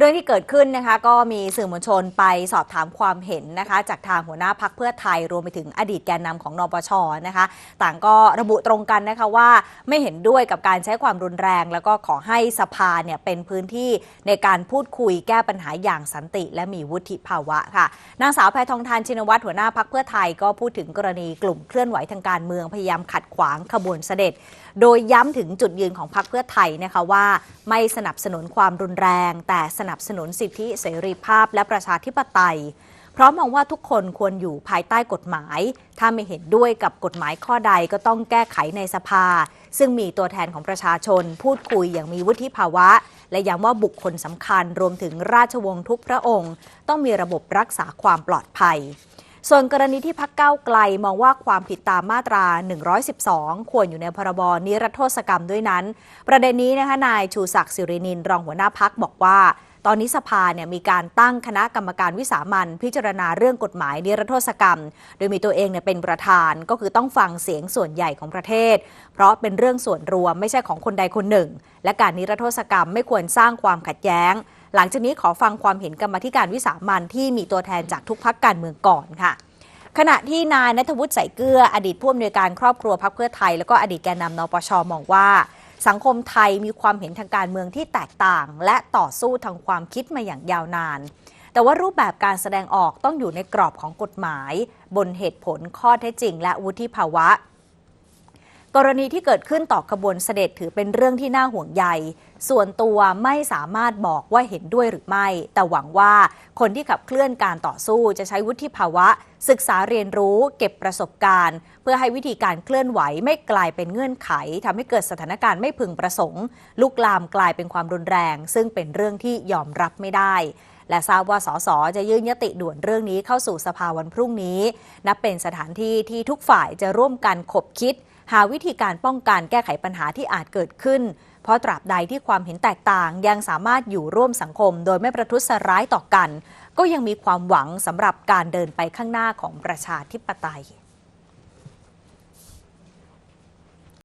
เรื่องที่เกิดขึ้นนะคะก็มีสื่อมวลชนไปสอบถามความเห็นนะคะ จากทางหัวหน้าพักเพื่อไทยรวมไปถึงอดีตแกนนำของนปชนะคะ ต่างก็ระบุตรงกันนะคะว่าไม่เห็นด้วยกับการใช้ความรุนแรง แล้วก็ขอให้สภาเนี่ยเป็นพื้นที่ในการพูดคุยแก้ปัญหาอย่างสันติ และมีวุฒิภาวะค่ะนางสาวแพทองทานชินวัตรหัวหน้าพักเพื่อไทยก็พูดถึงกรณีกลุ่มเคลื่อนไหวทางการเมืองพยายามขัดขวางขบวนเสด็จ โดยย้ำถึงจุดยืนของพรรคเพื่อไทยนะคะว่าไม่สนับสนุนความรุนแรง แต่สนับสนุนสิทธิเสรีภาพและประชาธิปไตย เพราะมองว่าทุกคนควรอยู่ภายใต้กฎหมาย ถ้าไม่เห็นด้วยกับกฎหมายข้อใดก็ต้องแก้ไขในสภา ซึ่งมีตัวแทนของประชาชน พูดคุยอย่างมีวุฒิภาวะ และย้ำว่าบุคคลสำคัญรวมถึงราชวงศ์ทุกพระองค์ ต้องมีระบบรักษาความปลอดภัย ส่วนกรณีที่พักเก้าไกลมองว่าความผิดตามมาตรา 112 ควรอยู่ในพรบนิรโทษกรรมด้วยนั้น ประเด็นนี้นะคะนายชูศักดิ์สิรินินรองหัวหน้าพักบอกว่า ตอนนี้สภาเนี่ยมีการตั้งคณะกรรมการวิสามันพิจารณาเรื่องกฎหมายนิรโทษกรรม โดยมีตัวเองเนี่ยเป็นประธานก็คือต้องฟังเสียงส่วนใหญ่ของประเทศ เพราะเป็นเรื่องส่วนรวมไม่ใช่ของคนใดคนหนึ่ง และการนิรโทษกรรมไม่ควรสร้างความขัดแย้ง หลังจากนี้ขอฟังความเห็นกรรมธิการวิสามันที่มีตัวแทนจากทุกพักการเมืองก่อนค่ะ ขณะที่นายนัทวุฒิใส่เกลืออดีตผู้อำนวยการครอบครัวพรรคเพื่อไทย แล้วก็อดีตแกนนำนปชมองว่า สังคมไทยมีความเห็นทางการเมืองที่แตกต่าง และต่อสู้ทางความคิดมาอย่างยาวนานแต่ว่ารูปแบบการแสดงออกต้องอยู่ในกรอบของกฎหมาย บนเหตุผลข้อเท็จจริง และวุฒิภาวะ กรณีที่เกิดขึ้นต่อขบวนเสด็จถือเป็นเรื่องที่น่าห่วงใย ส่วนตัวไม่สามารถบอกว่าเห็นด้วยหรือไม่ แต่หวังว่าคนที่ขับเคลื่อนการต่อสู้จะใช้วุฒิภาวะ ศึกษาเรียนรู้เก็บประสบการณ์ เพื่อให้วิธีการเคลื่อนไหวไม่กลายเป็นเงื่อนไขทำให้เกิดสถานการณ์ไม่พึงประสงค์ ลุกลามกลายเป็นความรุนแรง ซึ่งเป็นเรื่องที่ยอมรับไม่ได้และทราบว่าสสจะยื่นยติด่วนเรื่องนี้เข้าสู่สภาวันพรุ่งนี้ นับเป็นสถานที่ที่ทุกฝ่ายจะร่วมกันขบคิด หาวิธีการป้องกันแก้ไขปัญหาที่อาจเกิดขึ้น เพราะตราบใดที่ความเห็นแตกต่าง ยังสามารถอยู่ร่วมสังคม โดยไม่ประทุษร้ายต่อกัน ก็ยังมีความหวังสำหรับการเดินไปข้างหน้าของประชาธิปไตย